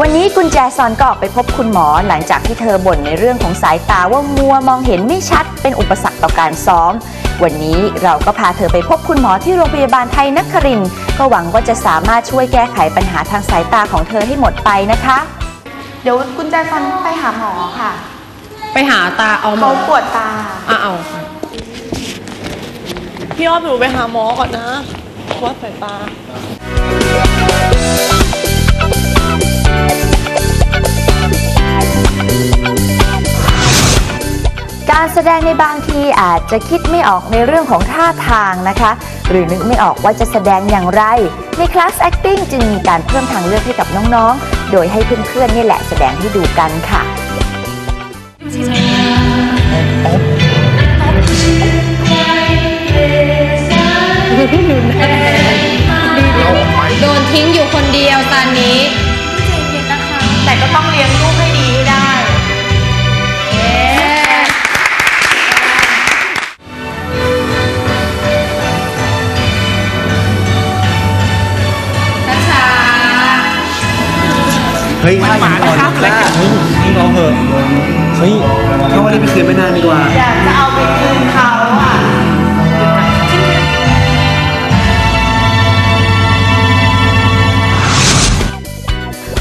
วันนี้กุญแจซอนก็ออกไปพบคุณหมอหลังจากที่เธอบ่นในเรื่องของสายตาว่ามัวมองเห็นไม่ชัดเป็นอุปสรรคต่อการซ้อม วันนี้เราก็พาเธอไปพบคุณหมอที่โรงพยาบาลไทยนครินทร์ก็หวังว่าจะสามารถช่วยแก้ไขปัญหาทางสายตาของเธอให้หมดไปนะคะ เดี๋ยวกุญแจซอนไปหาหมอค่ะไปหาตาเอาหมเขาอปวดตาอะเอาพี่อ้อมหนูไปหาหมอก่อนนะวัดสายตา การแสดงในบางทีอาจจะคิดไม่ออกในเรื่องของท่าทางนะคะ หรือนึกไม่ออกว่าจะแสดงอย่างไร ในคลาส acting จึงมีการเพิ่มทางเลือกให้กับน้องๆ โดยให้เพื่อนๆนี่แหละแสดงให้ดูกันค่ะ โดนทิ้งอยู่คนเดียวตอนนี้ ฮ้ยถ้าอย่างก่อนนะเฮ้ยนี่เราเหอะเฮ้ยเขาวันนี้ไปคืนไม่นานดีกว่าอยากจะเอาไปคืนเขาอะ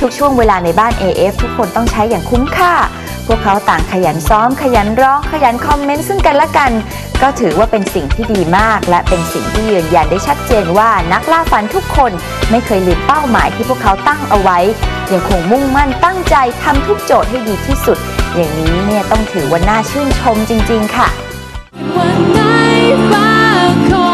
ทุกช่วงเวลาในบ้าน AF ทุกคนต้องใช้อย่างคุ้มค่า พวกเขาต่างขยันซ้อม ขยันร้อง ขยันคอมเมนต์ซึ่งกันและกัน ก็ถือว่าเป็นสิ่งที่ดีมาก และเป็นสิ่งที่ยืนยันได้ชัดเจนว่านักล่าฝันทุกคนไม่เคยลืมเป้าหมายที่พวกเขาตั้งเอาไว้ ยังคงมุ่งมั่นตั้งใจทำทุกโจทย์ให้ดีที่สุด อย่างนี้เนี่ยต้องถือว่าน่าชื่นชมจริง ๆ ค่ะ วันไหนฟ้าคงจ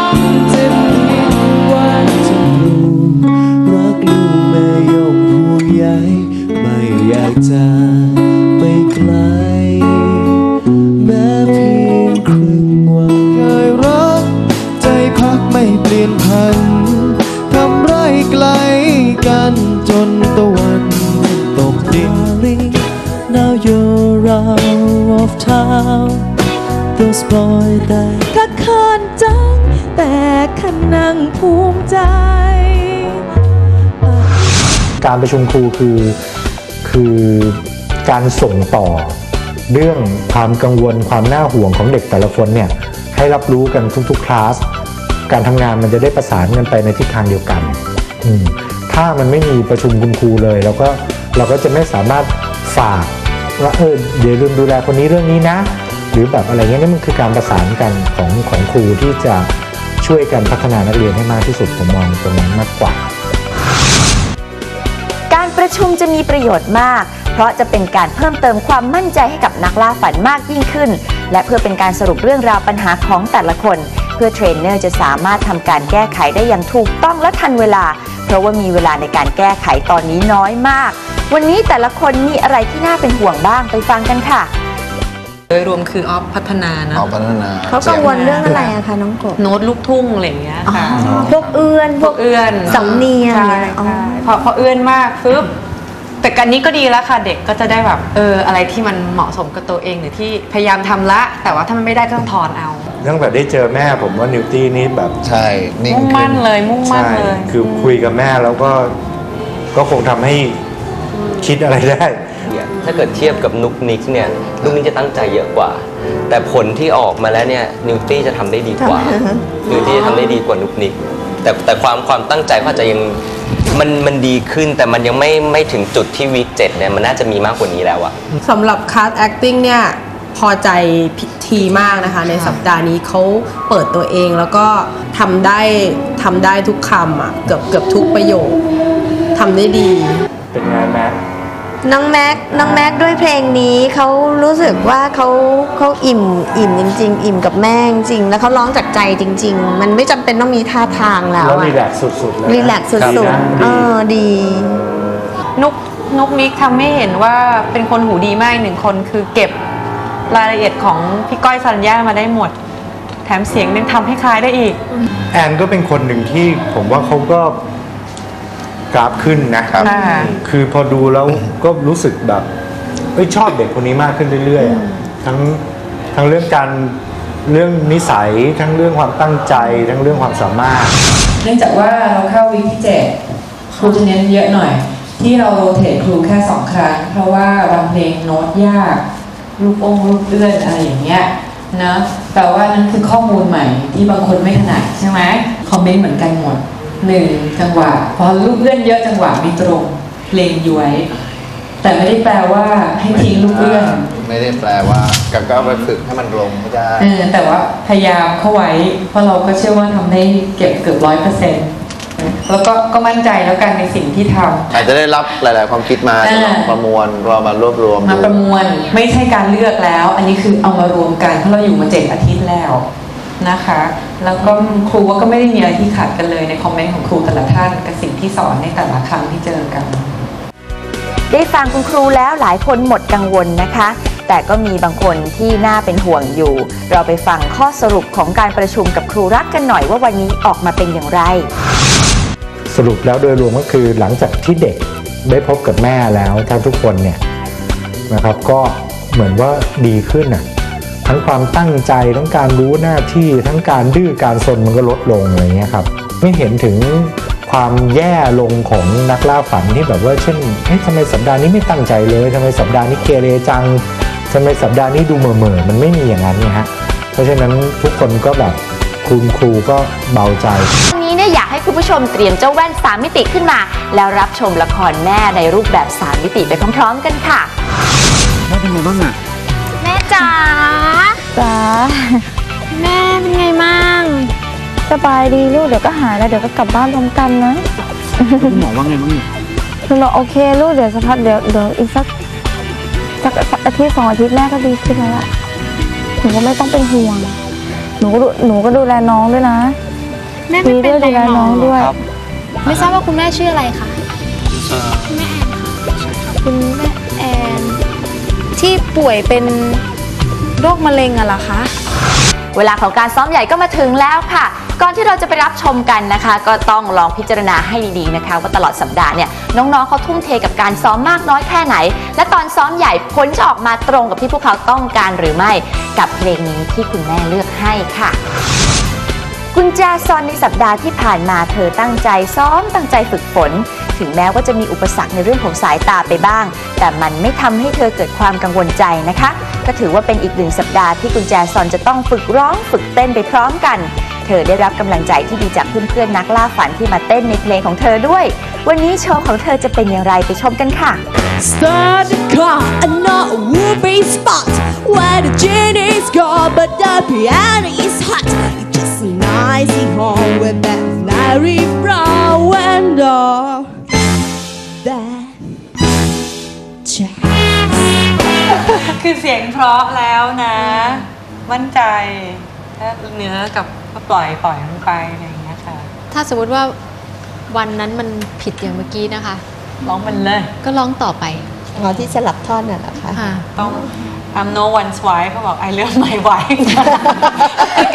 นนั่งภูมิใจ การประชุมครูคือคือการส่งต่อ เรื่องความกังวลความน่าห่วงของเด็กแต่ละคนเนี่ยให้รับรู้กันทุกๆคลาสการทำงานมันจะได้ประสานกันไปในทิศทางเดียวกัน ถ้ามันไม่มีประชุมคุณครูเลยเราก็เราก็จะไม่สามารถฝากว่าเออเดี๋ยวลืมดูแลคนนี้เรื่องนี้นะ หรือแบบอะไรเงี้ยนี่มันคือการประสานกันของของครูที่จะ ช่วยกันพัฒนานักเรียนให้มากที่สุดผมมองตรงนั้นมากกว่า การประชุมจะมีประโยชน์มาก เพราะจะเป็นการเพิ่มเติมความมั่นใจให้กับนักล่าฝันมากยิ่งขึ้น และเพื่อเป็นการสรุปเรื่องราวปัญหาของแต่ละคน เพื่อเทรนเนอร์จะสามารถทำการแก้ไขได้อย่างถูกต้องและทันเวลา เพราะว่ามีเวลาในการแก้ไขตอนนี้น้อยมาก วันนี้แต่ละคนมีอะไรที่น่าเป็นห่วงบ้างไปฟังกันค่ะ โดยรวมคือออฟพัฒนานะเอาพัฒนาเขากังวลเรื่องอะไรอะคะน้องกบโน้ตลูกทุ่งอะไรอย่างเงี้ยค่ะพวกเอื้อนพวกเอื้อนสำเนียงใช่เนี่ยอ๋อใช่พอพอเอื้อนมากปุ๊บแต่กันนี้ก็ดีแล้วค่ะ เด็กก็จะได้แบบเอออะไรที่มันเหมาะสมกับตัวเองหรือที่พยายามทำละ แต่ว่าถ้ามันไม่ได้ก็ต้องถอนเอาตั้งแต่ได้เจอแม่ผมว่านิวตี้นี่แบบใช่นิ่งมุ่งขึ้มั่นนเลยมุ่งมั่นใช่เลย คือคุยกับแม่แล้วก็ก็คงทำให้ คิดอะไรได้ เนี่ยถ้าเกิดเทียบกับนุกนิกเนี่ยนุกนิกจะตั้งใจเยอะกว่า แต่ผลที่ออกมาแล้วเนี่ยนิวตี้จะทำได้ดีกว่า นิวตี้จะทำได้ดีกว่านุกนิก แต่แต่ความความตั้งใจเขาอาจจะยังมันมันดีขึ้นแต่มันยังไม่ไม่ถึงจุดที่วีคเจ็ดเนี่ยมันน่าจะมีมากกว่านี้แล้วอะสำหรับค a s acting เนี่ยพอใจพิธีมากนะคะ ในสัปดาห์นี้เขาเปิดตัวเองแล้วก็ทำได้ทำได้ทุกคำอะเกือบเกือบทุกประโยคทำได้ดี เป็นไงแม่น้องแม็กน้องแม็กด้วยเพลงนี้เขารู้สึกว่าเขาเขาอิ่มอิ่มจริง ๆ อิ่มกับแม่จริงๆแล้วเขาร้องจากใจจริง ๆ มันไม่จำเป็นต้องมีท่าทางแล้วแล้วอะรีแลกซ์สุดๆเลยนะรีแลกซ์สุดีดนะๆเอดี อดี นุกนุกนิกทำให้เห็นว่าเป็นคนหูดีมากอีกหนึ่งคนคือเก็บรายละเอียดของพี่ก้อยสัญญามาได้หมด แถมเสียงยังทำให้คล้ายได้อีก แอนก็เป็นคนหนึ่งที่ผมว่าเขาก็ กราฟขึ้นนะครับ ค่ะ คือพอดูแล้วก็รู้สึกแบบเอ้ยชอบเด็กคนนี้มากขึ้นเรื่อยๆอะทั้งทั้งเรื่องการเรื่องนิสัยทั้งเรื่องความตั้งใจ ทั้งเรื่องความสามารถ เนื่องจากว่าเราเข้าวีคที่เจ็ดครูจะเน้นเยอะหน่อยตที่เราโรเทตครูแค่สองครั้ง เพราะว่าบางเพลงโน้ตยาก ลูกองลูกเอื้อนอะไรอย่างเงี้ยนะแต่ว่านั่นคือข้อมูลใหม่ที่บางคนไม่ถนัดใช่ไหมคอมเมนต์เหมือนกันหมด หนึ่งจังหวะพอลูกเอื้อนเยอะจังหวะไม่ตรงเพลงย้วย แต่ไม่ได้แปลว่าให้ทิ้งลูกเอื้อนไม่ได้แปลว่ากับก็ไปฝึกให้มันลงไม่ได้เออแต่ว่าพยายามเข้าไว้ เพราะเราก็เชื่อว่าทำได้เก็บเกือบร้อยเปอร์เซ็นต์แล้วก็ก็มั่นใจแล้วกันในสิ่งที่ทำอาจจะได้รับหลาย ๆ ความคิดมาอ่าจะลองประมวลรอมารวบรวมมาดูประมวลไม่ใช่การเลือกแล้ว อันนี้คือเอามารวมกันเพราะเราอยู่มาเจ็ดอาทิตย์แล้ว นะคะ แล้วก็ครูว่าก็ไม่ได้มีอะไรที่ขัดกันเลยในคอมเมนต์ของครูแต่ละท่านกับสิ่งที่สอนในแต่ละครั้งที่เจอกัน ได้ฟังคุณครูแล้วหลายคนหมดกังวลนะคะ แต่ก็มีบางคนที่น่าเป็นห่วงอยู่ เราไปฟังข้อสรุปของการประชุมกับครูรักกันหน่อยว่าวันนี้ออกมาเป็นอย่างไร สรุปแล้วโดยรวมก็คือหลังจากที่เด็กได้พบกับแม่แล้วทั้งทุกคนเนี่ยนะครับก็เหมือนว่าดีขึ้นน่ะ ทั้งความตั้งใจทั้งการรู้หน้าที่ทั้งการดื้อการซนมันก็ลดลงอะไรเงี้ยครับไม่เห็นถึงความแย่ลงของนักล่าฝันที่แบบว่าเช่นเฮ้ยทำไมสัปดาห์นี้ไม่ตั้งใจเลยทำไมสัปดาห์นี้เกเรจังทำไมสัปดาห์นี้ดูเหม่อเมอมันไม่มีอย่างนั้นไงฮะเพราะฉะนั้นทุกคนก็แบบคุณครูก็เบาใจวันนี้เนี่ยอยากให้คุณผู้ชมเตรียมเจ้าแว่น 3 มิติขึ้นมา แล้วรับชมละครแม่ในรูปแบบ 3 มิติไปพร้อม ๆ กันค่ะแม่เป็นไงบ้างอะ แม่จ๋าจ้าแม่เป็นไงมั่งสบายดีลูกเดี๋ยวก็หายแล้วเดี๋ยวก็กลับบ้านพร้อมกันนะคุณหมอว่าไงบ้างเนี่ยคุณบอกโอเคลูกเดี๋ยวสักพักเดี๋ยวเดี๋ยวอีกสักสักสักอาทิตย์สองอาทิตย์แม่ก็ดีขึ้นแล้วล่ะหนูก็ไม่ต้องเป็นห่วงหนูก็ดูหนูก็ดูแลน้องด้วยนะแม่ไม่เป็นไรดูแลหรน้อองด้วย ไม่ทราบว่าคุณแม่ชื่ออะไรคะเอ่อคุณแม่แอนค่ะคุณแม่แอน ที่ป่วยเป็นโรคมะเร็งอะเหรอคะ เวลาของการซ้อมใหญ่ก็มาถึงแล้วค่ะ ก่อนที่เราจะไปรับชมกันนะคะ ก็ต้องลองพิจารณาให้ดีๆนะคะ ว่าตลอดสัปดาห์เนี่ยน้องๆเขาทุ่มเทกับการซ้อมมากน้อยแค่ไหน และตอนซ้อมใหญ่ผลจะออกมาตรงกับที่พวกเขาต้องการหรือไม่กับเพลงนี้ที่คุณแม่เลือกให้ค่ะกุญแจซอนในสัปดาห์ที่ผ่านมาเธอตั้งใจซ้อมตั้งใจฝึกฝน ถึงแม้ว่าจะมีอุปสรรคในเรื่องของสายตาไปบ้าง แต่มันไม่ทำให้เธอเกิดความกังวลใจนะคะ ก็ถือว่าเป็นอีกหนึ่งสัปดาห์ที่กุญแจซอนจะต้องฝึกร้องฝึกเต้นไปพร้อมกัน เธอได้รับกำลังใจที่ดีจากเพื่อนๆนักล่าฝันที่มาเต้นในเพลงของเธอด้วย วันนี้โชว์ของเธอจะเป็นอย่างไรไปชมกันค่ะ Start the car and not a whoopee spot where the genie's gone, but the piano is hot. It's just a nice home with that Larry Brown ราะแล้วนะ มั่นใจถ้าเนื้อกับก็ปล่อยปล่อยมันไปอะไรอย่างเงี้ยค่ะถ้าสมมติว่าวันนั้นมันผิดอย่างเมื่อกี้นะคะ ร้องมันเลย ก็ร้องต่อไปอ๋อที่สลับท่อนน่ะเหรอคะ ค่ะต้อง I'm no one's wife เขาบอกไอเลือกไม่ไหว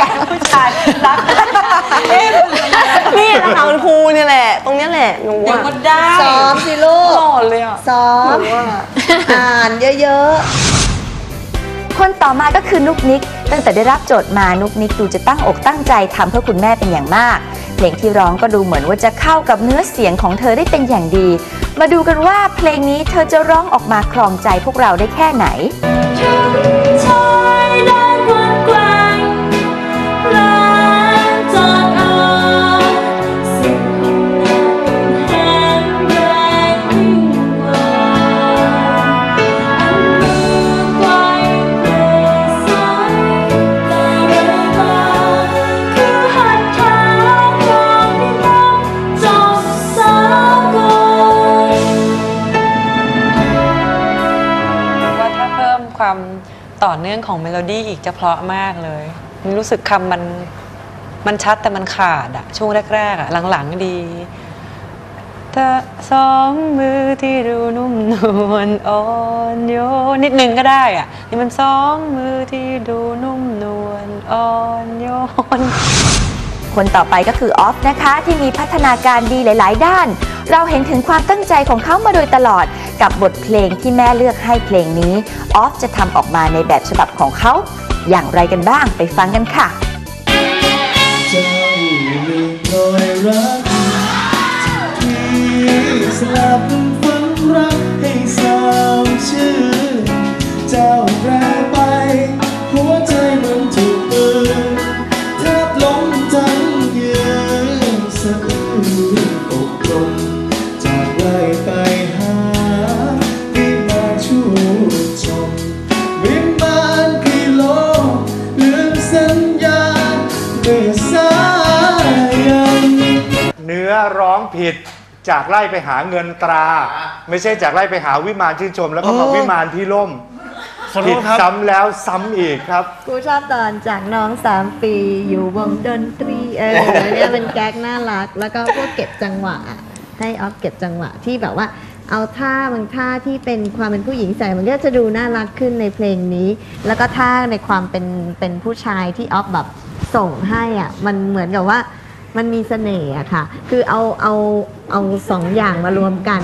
การผู้ชายรักเอ๊ะนี่นะคะคุณครูเนี่ยแหละ ตรงเนี้ยแหละหนูเดี๋ยวอะก็ได้ซ้อมสิลูกหล่อเลยอะ ซ้อมอ่านเยอะๆ คนต่อมาก็คือนุกนิก ตั้งแต่ได้รับโจทย์มานุกนิกดูจะตั้งอกตั้งใจทำเพื่อคุณแม่เป็นอย่างมาก เพลงที่ร้องก็ดูเหมือนว่าจะเข้ากับเนื้อเสียงของเธอได้เป็นอย่างดี มาดูกันว่าเพลงนี้เธอจะร้องออกมาครองใจพวกเราได้แค่ไหน ความต่อเนื่องของเมโลดี้อีกจะเพราะมากเลยมันรู้สึกคำมันมันชัดแต่มันขาดอะช่วงแรกๆอะหลังๆดีถ้าสองมือที่ดูนุ่มนวลอ่อนโยนนิดนึงก็ได้อะนี่มันสองมือที่ดูนุ่มนวลอ่อนโยน คนต่อไปก็คือออฟนะคะ ที่มีพัฒนาการดีหลาย ๆ ด้าน เราเห็นถึงความตั้งใจของเขามาโดยตลอดกับบทเพลงที่แม่เลือกให้เพลงนี้ออฟจะทำออกมาในแบบฉบับของเขา อย่างไรกันบ้างไปฟังกันค่ะเจ้าลืมรอยรักที่สลับ ผิดจากไล่ไปหาเงินตรา ไม่ใช่จากไล่ไปหาวิมานชื่นชม แล้วก็มาโอ้วิมานพี่ล่มขอโทผิดษครับ ซ้ำแล้วซ้ำอีกครับ กูชอบตอนจากน้องสามปีอยู่วงดนตรีเออเนี่ยเป็นแก๊กน่ารัก แล้วก็พวกเก็บจังหวะอะให้ออฟเก็บจังหวะที่แบบว่า เอาท่าบางท่าที่เป็นความเป็นผู้หญิงใส่มันก็จะดูน่ารักขึ้นในเพลงนี้ แล้วก็ท่าในความเป็นเป็นผู้ชายที่ออฟแบบส่งให้อะมันเหมือนกับว่า มันมีเสน่ห์อะค่ะ คือเอาเอาเอาสองอย่างมารวมกัน